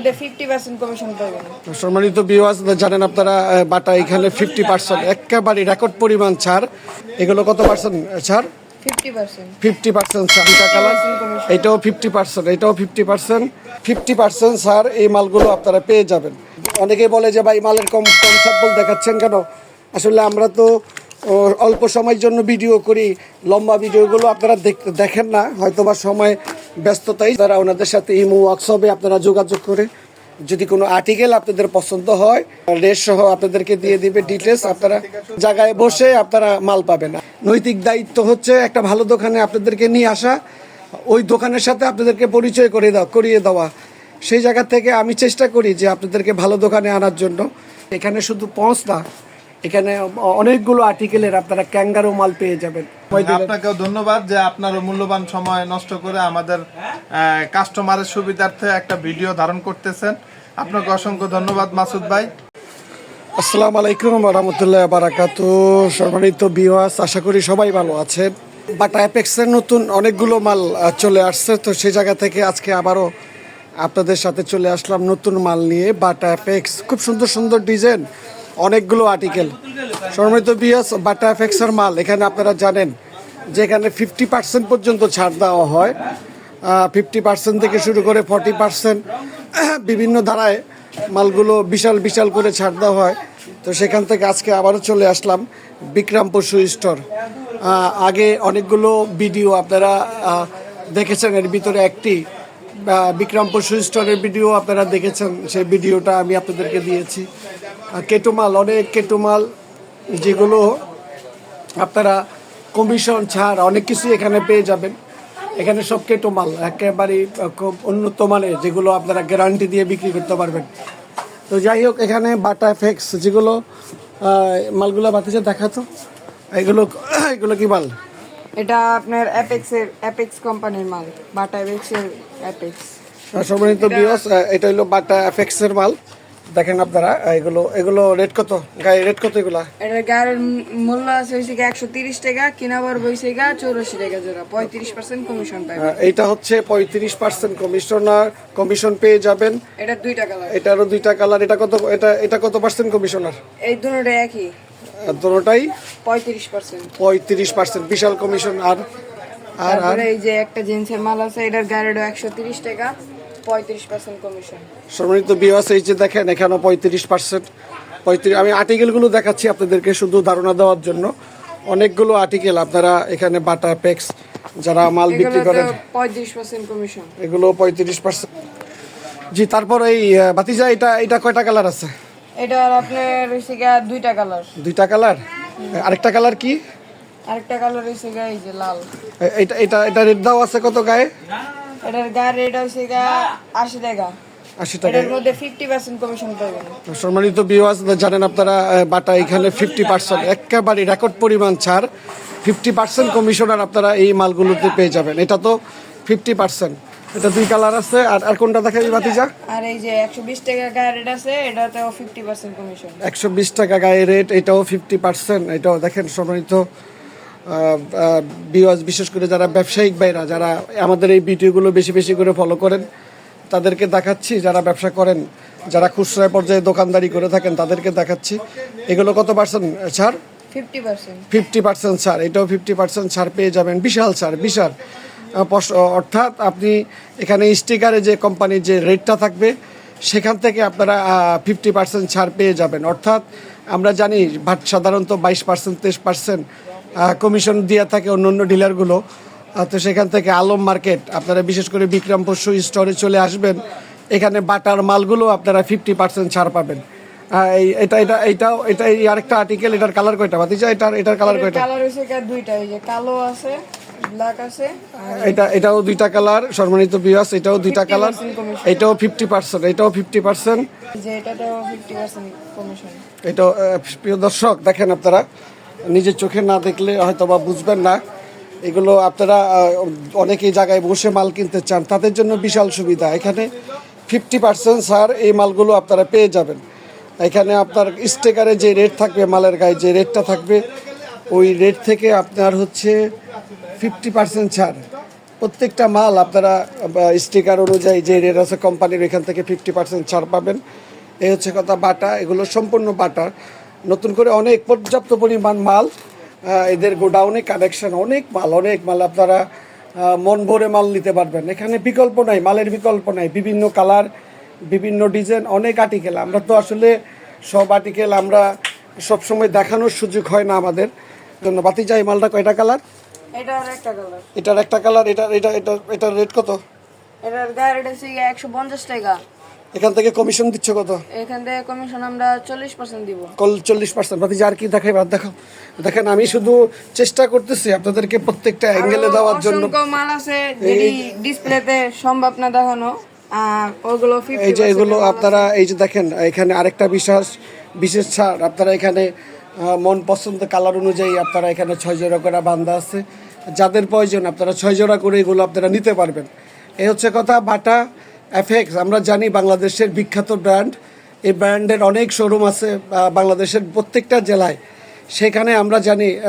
মধ্যে fifty percent commission পাবেন সম্মানিত জানেন আপনারা বাটা এখানে ফিফটি পার্সেন্ট একেবারে রেকর্ড পরিমাণ ছাড়। এগুলো কত পার্সেন্ট ছাড়? Fifty percent colour? এটাও ফিফটি পার্সেন্ট এটাও fifty percent fifty percent sir এই মালগুলো আপনারা পেয়ে যাবেন। অনেকে বলে যে ভাই মালের কম কম স্যাম্পল দেখাচ্ছেন কেন? আসলে আমরা তো অল্প সময়ের জন্য ভিডিও করি লম্বা ভিডিওগুলো আপনারা দেখ- দেখেন না। হয়তো বা সময় ব্যস্ততাই তারা ওনাদের সাথে ইমো ওয়ার্কশপে আপনারা যোগাযোগ করে যদি কোনো আর্টিকেল আপনাদের পছন্দ হয়, রেট সহ আপনাদেরকে দিয়ে দিবে ডিটেলস আপনারা জায়গায় বসে আপনারা মাল পাবেন। নৈতিক দায়িত্ব হচ্ছে একটা ভালো দোকানে আপনাদেরকে নিয়ে আসা, ওই দোকানের সাথে আপনাদেরকে পরিচয় করে দাও, করিয়ে দেওয়া। সেই জায়গা থেকে আমি চেষ্টা করি যে আপনাদেরকে ভালো দোকানে আনার জন্য। এখানে শুধু পৌঁছ না এখানে অনেকগুলো আর্টিকেলের আপনারা ক্যাঙ্গারো মাল পেয়ে যাবেন। আপনাকেও ধন্যবাদ যে আপনার মূল্যবান সময় নষ্ট করে আমাদের কাস্টমারের সুবিধার্থে একটা ভিডিও ধারণ করতেছেন। আপনাকে অসংখ্য ধন্যবাদ মাসুদ ভাই। আসসালামু আলাইকুম রহমতুল্লাহ বারাকাত সম্মানিত বিওয়াস আশা করি সবাই ভালো আছেন বাটা অ্যাপেক্সের নতুন অনেকগুলো মাল চলে আসছে তো সেই জায়গা থেকে আজকে আবারও আপনাদের সাথে চলে আসলাম নতুন মাল নিয়ে। বাটা অ্যাপেক্স খুব সুন্দর সুন্দর ডিজাইন অনেকগুলো আর্টিকেল সম্মানিত বিওয়াস বাটা অ্যাপেক্সের মাল। এখানে আপনারা জানেন যে এখানে ফিফটি পার্সেন্ট পর্যন্ত ছাড় দেওয়া হয়। ফিফটি পার্সেন্ট থেকে শুরু করে ফর্টি পার্সেন্ট বিভিন্ন ধারায় মালগুলো বিশাল বিশাল করে ছাড় দেওয়া হয়। তো সেখান থেকে আজকে আবারও চলে আসলাম বিক্রমপুর শু স্টোর আগে অনেকগুলো ভিডিও আপনারা দেখেছেন। এর ভিতরে একটি বিক্রমপুর শু স্টোরের ভিডিও আপনারা দেখেছেন। সেই ভিডিওটা আমি আপনাদেরকে দিয়েছি। কেটুমাল অনেক কেটুমাল যেগুলো আপনারা কমিশন ছাড় অনেক কিছু এখানে পেয়ে যাবেন। এখানে সব কেটো মাল একেবারে খুব উন্নত মানের যেগুলো আপনারা গ্যারান্টি দিয়ে বিক্রি করতে পারবেন। তো যাই হোক এখানে বাটা ফেক্স যেগুলো মালগুলো বাতিছে দেখাতো এগুলো এগুলো কি মাল? এটা আপনার অ্যাপেক্সের অ্যাপেক্স কোম্পানির মাল বাটা অ্যাপেক্সের অ্যাপেক্স সম্মানিত বিয়স এটা হলো বাটা এফেক্সের মাল। দেখেন আপনারা এগুলো এগুলো রেট কত? গায়ে রেট কত এগুলা? এটা গায়ের মূল্য আছে হয়েছে একশো তিরিশ টাকা কিনাবার বইছে গা চৌরাশি টাকা জোড়া পঁয়ত্রিশ পার্সেন্ট কমিশন পাবে এইটা হচ্ছে পঁয়ত্রিশ পার্সেন্ট কমিশনার কমিশন পেয়ে যাবেন। এটা দুই টাকা লাগে এটারও দুইটা কালার এটা কত এটা এটা কত পার্সেন্ট কমিশনার এই দুটোটা একই। দুটোটাই পঁয়ত্রিশ পার্সেন্ট পঁয়ত্রিশ পার্সেন্ট বিশাল কমিশন আর আর তারপরে এই যে একটা জিন্সের মাল আছে এটার গায়ের একশো তিরিশ টাকা পঁয়ত্রিশ পার্সেন্ট কমিশন সম্মানিত বিওয়াস এই যে দেখেন এখানেও পঁয়ত্রিশ পার্সেন্ট পঁয়ত্রিশ আমি আর্টিকেলগুলো দেখাচ্ছি আপনাদেরকে শুধু ধারণা দেওয়ার জন্য। অনেকগুলো আর্টিকেল আপনারা এখানে বাটা পেক্স যারা মাল বিক্রি করেন। পঁয়ত্রিশ পার্সেন্ট কমিশন এগুলো পঁয়ত্রিশ পার্সেন্ট জি তারপর এই ভাতিজা এটা এটা কয়টা কালার আছে? এটার আপনার দুইটা কালার দুইটা কালার আরেকটা কালার কি? আরেকটা কালার হয়েছে গা এই যে লাল। এটা এটা এটা রেট দাও আছে কত গায়ে? এটার গায়ের রেট হয়েছে গা আশি টাকা। সম্মানিত জানেন আপনারা বাটা এখানে ফিফটি পার্সেন্ট একেবারে রেকর্ড পরিমাণ ছাড়। ফিফটি পার্সেন্ট কমিশনার আপনারা এই মালগুলোতে পেয়ে যাবেন। এটা তো ফিফটি পার্সেন্ট এটা দুই কালার আছে। আর আর কোনটা দেখাবি বাতিজা আর এই যে একশো বিশ টাকা গায়ের রেট আছে এটাতেও ফিফটি পার্সেন্ট কমিশন একশো বিশ টাকা গায়ে রেট এটাও ফিফটি পার্সেন্ট এটাও দেখেন সম্মানিত বিওয়াস বিশেষ করে যারা ব্যবসায়িক ভাইরা যারা আমাদের এই ভিডিওগুলো বেশি বেশি করে ফলো করেন তাদেরকে দেখাচ্ছি যারা ব্যবসা করেন যারা খুচরা পর্যায়ে দোকানদারি করে থাকেন তাদেরকে দেখাচ্ছি। এগুলো কত পার্সেন্ট ছাড় ফিফটি পার্সেন্ট ছাড় এটাও ফিফটি পার্সেন্ট ছাড় পেয়ে যাবেন। বিশাল ছাড় বিশাল। অর্থাৎ আপনি এখানে স্টিকারে যে কোম্পানির যে রেটটা থাকবে সেখান থেকে আপনারা ফিফটি পার্সেন্ট ছাড় পেয়ে যাবেন। অর্থাৎ আমরা জানি সাধারণত বাইশ পার্সেন্ট তেইশ পার্সেন্ট কমিশন দিয়ে থাকে অন্য অন্য ডিলারগুলো তো সেখান থেকে আলম মার্কেট আপনারা বিশেষ করে বিক্রম পশু স্টোরে চলে আসবেন। এখানে বাটার মালগুলো আপনারা ফিফটি পার্সেন্ট ছাড় পাবেন। এই এটা এটা এইটাও এটা এই আরেকটা আর্টিকেল এটার কালার কয়টা? বাতিজা এটার এটার কালার কয়টা? কালার হয়েছে গা দুইটা এই যে কালো আছে ব্ল্যাক আছে এটা এটাও দুইটা কালার সম্মানিত বিয়াস এটাও দুইটা কালার এটাও ফিফটি পার্সেন্ট এটাও ফিফটি পার্সেন্ট যে এটাতেও ফিফটি পার্সেন্ট কমিশন এটাও প্রিয় দর্শক দেখেন আপনারা। নিজের চোখে না দেখলে হয়তো বা বুঝবেন না। এগুলো আপনারা অনেকেই জায়গায় বসে মাল কিনতে চান, তাদের জন্য বিশাল সুবিধা। এখানে ফিফটি পার্সেন্ট স্যার এই মালগুলো আপনারা পেয়ে যাবেন। এখানে আপনার স্টিকারে যে রেট থাকবে, মালের গায়ে যে রেটটা থাকবে, ওই রেট থেকে আপনার হচ্ছে ফিফটি পার্সেন্ট ছাড়। প্রত্যেকটা মাল আপনারা স্টিকার অনুযায়ী যে রেট আছে কোম্পানির এখান থেকে ফিফটি পার্সেন্ট ছাড় পাবেন। এই হচ্ছে কথা, বাটা, এগুলো সম্পূর্ণ বাটা। নতুন করে অনেক পর্যাপ্ত পরিমাণ মাল এদের গোডাউনে কালেকশন অনেক মাল অনেক মাল আপনারা মন ভরে মাল নিতে পারবেন। এখানে বিকল্প নাই মালের বিকল্প নাই বিভিন্ন কালার বিভিন্ন ডিজাইন অনেক আর্টিকেল আমরা তো আসলে সব আর্টিকেল আমরা সবসময় দেখানোর সুযোগ হয় না আমাদের। জন্য বাতি চাই মালটা কয়টা কালার এটার একটা কালার এটার একটা কালার এটা এটা এটা এটার রেট কত? এটার গায়ের রেট হচ্ছে একশো পঞ্চাশ টাকা। এখান থেকে কমিশন দিচ্ছ কত? এখান থেকে কমিশন আমরা চল্লিশ পার্সেন্ট দিব। কল চল্লিশ পার্সেন্ট বাতি আর কি দেখাই বাদ দেখাও। দেখেন আমি শুধু চেষ্টা করতেছি আপনাদেরকে প্রত্যেকটা অ্যাঙ্গেলে দেওয়ার জন্য। মাল আছে যেটি ডিসপ্লেতে সম্ভব না দেখানো ওগুলো এই যে এগুলো আপনারা এই যে দেখেন এখানে আরেকটা বিশেষ বিশেষ ছাড়। আপনারা এখানে মন পছন্দ কালার অনুযায়ী আপনারা এখানে ছয় জোড়া করে বান্ধা আছে। যাদের প্রয়োজন আপনারা ছয় জোড়া করে এগুলো আপনারা নিতে পারবেন। এই হচ্ছে কথা বাটা এফএক্স আমরা জানি বাংলাদেশের বিখ্যাত ব্র্যান্ড। এই ব্র্যান্ডের অনেক শোরুম আছে বাংলাদেশের প্রত্যেকটা জেলায়। সেখানে আমরা জানি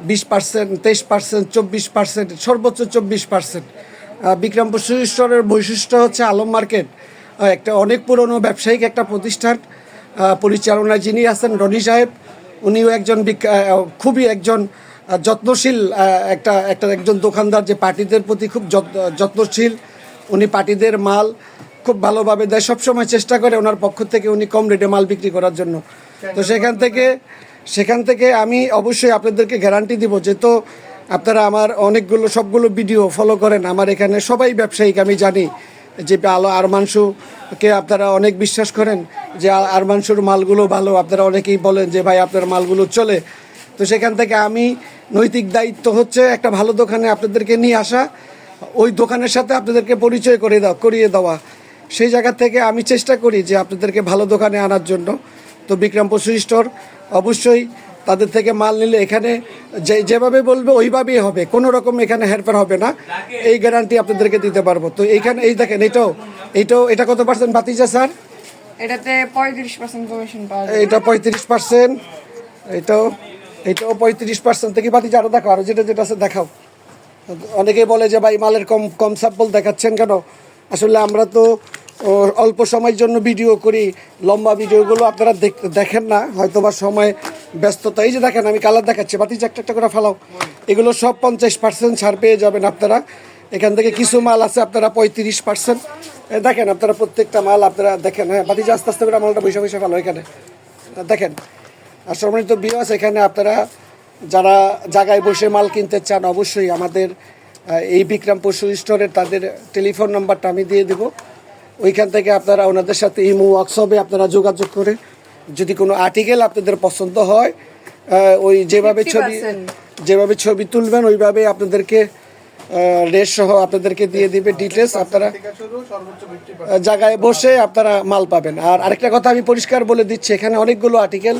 বিশ পার্সেন্ট তেইশ পার্সেন্ট চব্বিশ পার্সেন্ট সর্বোচ্চ চব্বিশ পার্সেন্ট বিক্রমপুর স্টোরের বৈশিষ্ট্য হচ্ছে আলম মার্কেট। একটা অনেক পুরনো ব্যবসায়িক একটা প্রতিষ্ঠান। পরিচালনায় যিনি আছেন রনি সাহেব, উনিও একজন খুবই একজন যত্নশীল একটা একটা একজন দোকানদার যে পার্টিদের প্রতি খুব যত্ন- যত্নশীল। উনি পার্টিদের মাল খুব ভালোভাবে দেয়, সবসময় চেষ্টা করে ওনার পক্ষ থেকে উনি কম রেটে মাল বিক্রি করার জন্য। তো সেখান থেকে সেখান থেকে আমি অবশ্যই আপনাদেরকে গ্যারান্টি দিব যে তো আপনারা আমার অনেকগুলো, সবগুলো ভিডিও ফলো করেন। আমার এখানে সবাই ব্যবসায়িক, আমি জানি যে আলো আরমাংশুকে আপনারা অনেক বিশ্বাস করেন যে আ- আরমাংশুর মালগুলো ভালো। আপনারা অনেকেই বলেন যে, ভাই, আপনার মালগুলো চলে। তো সেখান থেকে আমি নৈতিক দায়িত্ব হচ্ছে একটা ভালো দোকানে আপনাদেরকে নিয়ে আসা। ওই দোকানের সাথে আপনাদেরকে পরিচয় করে দাও করিয়ে দেওয়া। সেই জায়গা থেকে আমি চেষ্টা করি যে আপনাদেরকে ভালো দোকানে আনার জন্য। তো বিক্রম পশু স্টোর অবশ্যই তাদের থেকে মাল নিলে এখানে যে যেভাবে বলবে ওইভাবেই হবে। কোনো রকম এখানে হেরফের হবে না। এই গ্যারান্টি আপনাদেরকে দিতে পারব। তো এইখানে এই দেখেন এটাও এইটাও এটা কত পার্সেন্ট বাতিজা স্যার? এটাতে পঁয়ত্রিশ পার্সেন্ট কমিশন পাওয়া এটা পঁয়ত্রিশ পার্সেন্ট এটাও এটাও পঁয়ত্রিশ পার্সেন্ট থেকে বাতিজা আরও দেখো আরও যেটা যেটা আছে দেখাও। অনেকেই বলে যে ভাই, মালের কম কম স্যাম্পল দেখাচ্ছেন কেন? আসলে আমরা তো অল্প সময়ের জন্য ভিডিও করি, লম্বা ভিডিওগুলো আপনারা দেখ- দেখেন না হয়তো বা সময়, ব্যস্ততা। এই যে দেখেন, আমি কালার দেখাচ্ছি বাতি একটা একটা করে ফেলাও। এগুলো সব পঞ্চাশ পার্সেন্ট ছাড় পেয়ে যাবেন আপনারা। এখান থেকে কিছু মাল আছে, আপনারা পঁয়ত্রিশ পার্সেন্ট দেখেন, আপনারা প্রত্যেকটা মাল আপনারা দেখেন। হ্যাঁ বাতি আস্তে আস্তে করে মালটা বসে বসে ফেলো এখানে। দেখেন, আর সম্মানিত বিয়াস এখানে আপনারা যারা জায়গায় বসে মাল কিনতে চান অবশ্যই আমাদের এই বিক্রম পশু স্টোরের তাদের টেলিফোন নাম্বারটা আমি দিয়ে দেব। ওইখান থেকে আপনারা ওনাদের সাথে ইমো ওয়ার্কশপে আপনারা যোগাযোগ করে যদি কোনো আর্টিকেল আপনাদের পছন্দ হয় ওই যেভাবে ছবি যেভাবে ছবি তুলবেন ওইভাবে আপনাদেরকে রেট সহ আপনাদেরকে দিয়ে দিবে ডিটেলস আপনারা থেকে শুরু সর্বোচ্চ 50% আহ, জায়গায় বসে আপনারা মাল পাবেন। আর আরেকটা কথা আমি পরিষ্কার বলে দিচ্ছি এখানে অনেকগুলো আর্টিকেল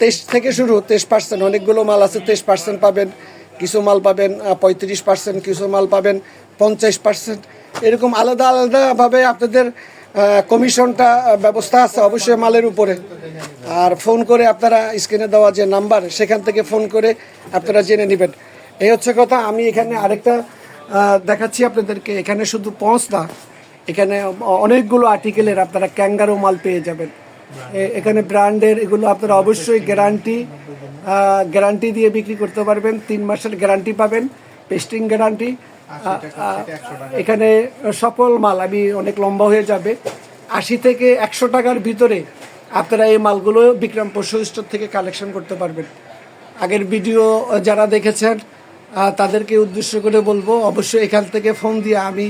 তেইশ থেকে শুরু, তেইশ পার্সেন্ট অনেকগুলো মাল আছে, তেইশ পার্সেন্ট পাবেন, কিছু মাল পাবেন পঁয়ত্রিশ পার্সেন্ট কিছু মাল পাবেন, পঞ্চাশ পার্সেন্ট এরকম আলাদা আলাদাভাবে আপনাদের কমিশনটা ব্যবস্থা আছে অবশ্যই মালের উপরে। আর ফোন করে আপনারা স্ক্রিনে দেওয়া যে নাম্বার, সেখান থেকে ফোন করে আপনারা জেনে নেবেন। এই হচ্ছে কথা, আমি এখানে আরেকটা দেখাচ্ছি আপনাদেরকে। এখানে শুধু পৌঁছ না এখানে অনেকগুলো আর্টিকেলের আপনারা ক্যাঙ্গারো মাল পেয়ে যাবেন। এখানে ব্র্যান্ডের এগুলো আপনারা অবশ্যই গ্যারান্টি গ্যারান্টি দিয়ে বিক্রি করতে পারবেন। তিন মাসের গ্যারান্টি পাবেন পেস্টিং গ্যারান্টি। এখানে সফল মাল আমি অনেক লম্বা হয়ে যাবে। আশি থেকে একশো টাকার ভিতরে আপনারা এই মালগুলো বিক্রম পশু স্টোর থেকে কালেকশন করতে পারবেন। আগের ভিডিও যারা দেখেছেন তাদেরকে উদ্দেশ্য করে বলব অবশ্যই এখান থেকে ফোন দিয়ে আমি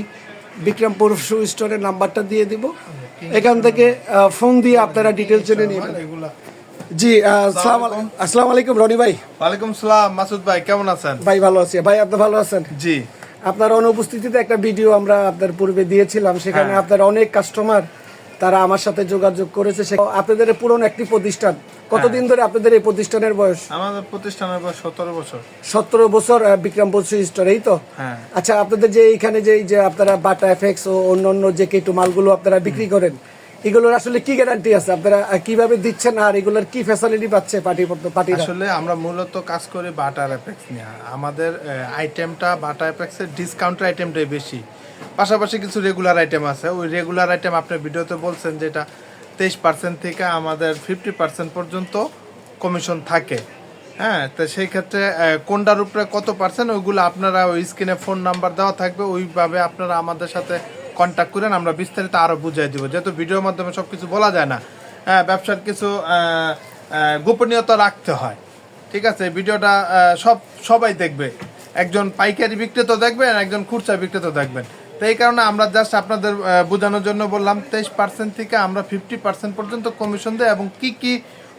বিক্রমপুর শু স্টোরের নাম্বারটা দিয়ে দিব। এখান থেকে ফোন দিয়ে আপনারা ডিটেল জেনে নিয়ে জি আসসালাম আসসালামু আলাইকুম রনি ভাই। ওয়ালাইকুম সালাম মাসুদ ভাই কেমন আছেন? ভাই ভালো আছি। ভাই আপনি ভালো আছেন? জি। আপনার অনুপস্থিতিতে একটা ভিডিও আমরা আপনার পূর্বে দিয়েছিলাম। সেখানে আপনার অনেক কাস্টমার তারা আমার সাথে যোগাযোগ করেছে সে আপনাদের পুরনো একটি প্রতিষ্ঠান। কতদিন ধরে আপনাদের এই প্রতিষ্ঠানের বয়স? আমাদের প্রতিষ্ঠানের বয়স সতেরো বছর। সতেরো বছর আহ, বিক্রম বসু স্টোর এই তো? হ্যাঁ। আচ্ছা আপনাদের যে এইখানে যে যে আপনারা বাটা এফেক্স ও অন্য অন্য যে কেটু মালগুলো আপনারা বিক্রি করেন এগুলোর আসলে কি গ্যারান্টি আছে? আপনারা কীভাবে দিচ্ছেন আর এগুলোর কি ফ্যাসিলিটি পাচ্ছে পার্টি পার্টিরা? আসলে আমরা মূলত কাজ করি বাটার অ্যাপেক্স নিয়ে। আমাদের আইটেমটা বাটার অ্যাপেক্সের ডিসকাউন্টের আইটেমটাই বেশি। পাশাপাশি কিছু রেগুলার আইটেম আছে। ওই রেগুলার আইটেম আপনি ভিডিওতে বলছেন যেটা তেইশ পার্সেন্ট থেকে আমাদের ফিফটি পার্সেন্ট পর্যন্ত কমিশন থাকে। হ্যাঁ তো সেই ক্ষেত্রে কোনটার উপরে কত পার্সেন্ট ওইগুলো আপনারা ওই স্ক্রিনে ফোন নাম্বার দেওয়া থাকবে, ওইভাবে আপনারা আমাদের সাথে কন্ট্যাক্ট করেন, আমরা বিস্তারিত আরও বুঝিয়ে দিব। যেহেতু ভিডিওর মাধ্যমে সব কিছু বলা যায় না হ্যাঁ ব্যবসার কিছু গোপনীয়তা রাখতে হয়। ঠিক আছে ভিডিওটা সব, সবাই দেখবে। একজন পাইকারি বিক্রেতা দেখবেন, একজন খুচরা বিক্রেতা দেখবেন। তো এই কারণে আমরা জাস্ট আপনাদের বোঝানোর জন্য বললাম, তেইশ পার্সেন্ট থেকে আমরা ফিফটি পার্সেন্ট পর্যন্ত কমিশন দেয় এবং কি কি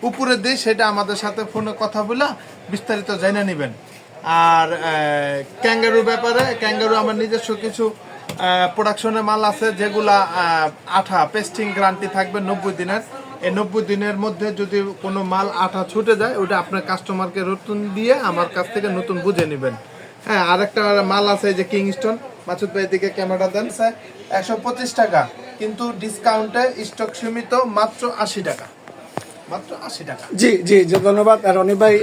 উপরে দিই সেটা আমাদের সাথে ফোনে কথা বলে বিস্তারিত জেনে নেবেন। আর ক্যাঙ্গারু ব্যাপারে ক্যাঙ্গারু আমার নিজস্ব কিছু প্রোডাকশনের মাল আছে যেগুলা আঠা পেস্টিং গ্যারান্টি থাকবে নব্বই দিনের। এই নব্বই দিনের মধ্যে যদি কোনো মাল আঠা ছুটে যায় ওটা আপনার কাস্টমারকে নতুন দিয়ে আমার কাছ থেকে নতুন বুঝে নেবেন। হ্যাঁ আরেকটা মাল আছে যে কিংস্টোন মাসুদ ভাই দিকে ক্যামেরা দেন, স্যার। একশো পঁচিশ টাকা, কিন্তু ডিসকাউন্টে স্টক সীমিত মাত্র আশি টাকা। জি জি জি ধন্যবাদ। আর ভাই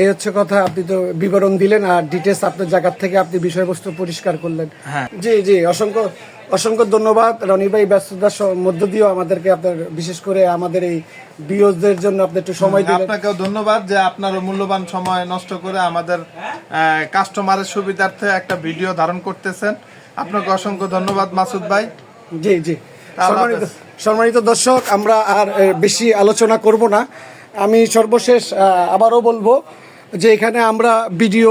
এই হচ্ছে কথা আপনি তো বিবরণ দিলেন আর ডিটেলস আপনার থেকে আপনি বিষয়বস্তু পরিষ্কার করলেন। হ্যাঁ। জি জি অসংখ্য অসংখ্য ধন্যবাদ। রনি ভাই ব্যস্ততার মধ্য দিয়েও আমাদেরকে আপনার বিশেষ করে আমাদের এই বিওজদের জন্য আপনি একটু সময় দিলেন। আপনাকেও ধন্যবাদ যে আপনার মূল্যবান সময় নষ্ট করে আমাদের কাস্টমারের সুবিধার্থে একটা ভিডিও ধারণ করতেছেন। আপনাকে অসংখ্য ধন্যবাদ মাসুদ ভাই। জি জি। সম্মানিত দর্শক, আমরা আর বেশি আলোচনা করব না। আমি সর্বশেষ আবারও বলব যে এখানে আমরা ভিডিও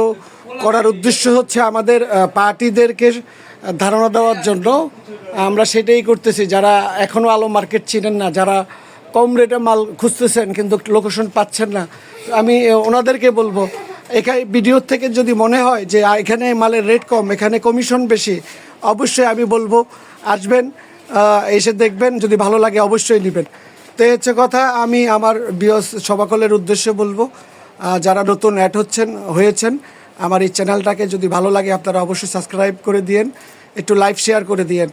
করার উদ্দেশ্য হচ্ছে আমাদের পার্টিদেরকে ধারণা দেওয়ার জন্য। আমরা সেটাই করতেছি। যারা এখনও আলো মার্কেট চিনেন না, যারা কম রেটে মাল খুঁজতেছেন কিন্তু লোকেশন পাচ্ছেন না, আমি ওনাদেরকে বলব, এখানে ভিডিও থেকে যদি মনে হয় যে এখানে মালের রেট কম, এখানে কমিশন বেশি, অবশ্যই আমি বলব, আসবেন। এসে দেখবেন, যদি ভালো লাগে অবশ্যই নেবেন। তো হচ্ছে কথা, আমি আমার বিয়স সভাকলের উদ্দেশ্যে বলব যারা নতুন অ্যাড হচ্ছেন, হয়েছেন, আমার এই চ্যানেলটাকে যদি ভালো লাগে, আপনারা অবশ্যই সাবস্ক্রাইব করে দিয়েন, একটু লাইভ শেয়ার করে দিয়েন।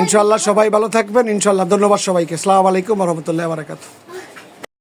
ইনশাল্লাহ সবাই ভালো থাকবেন ইনশাল্লাহ ধন্যবাদ সবাইকে। আসসালামু আলাইকুম রহমতুল্লাহ বারাকাতু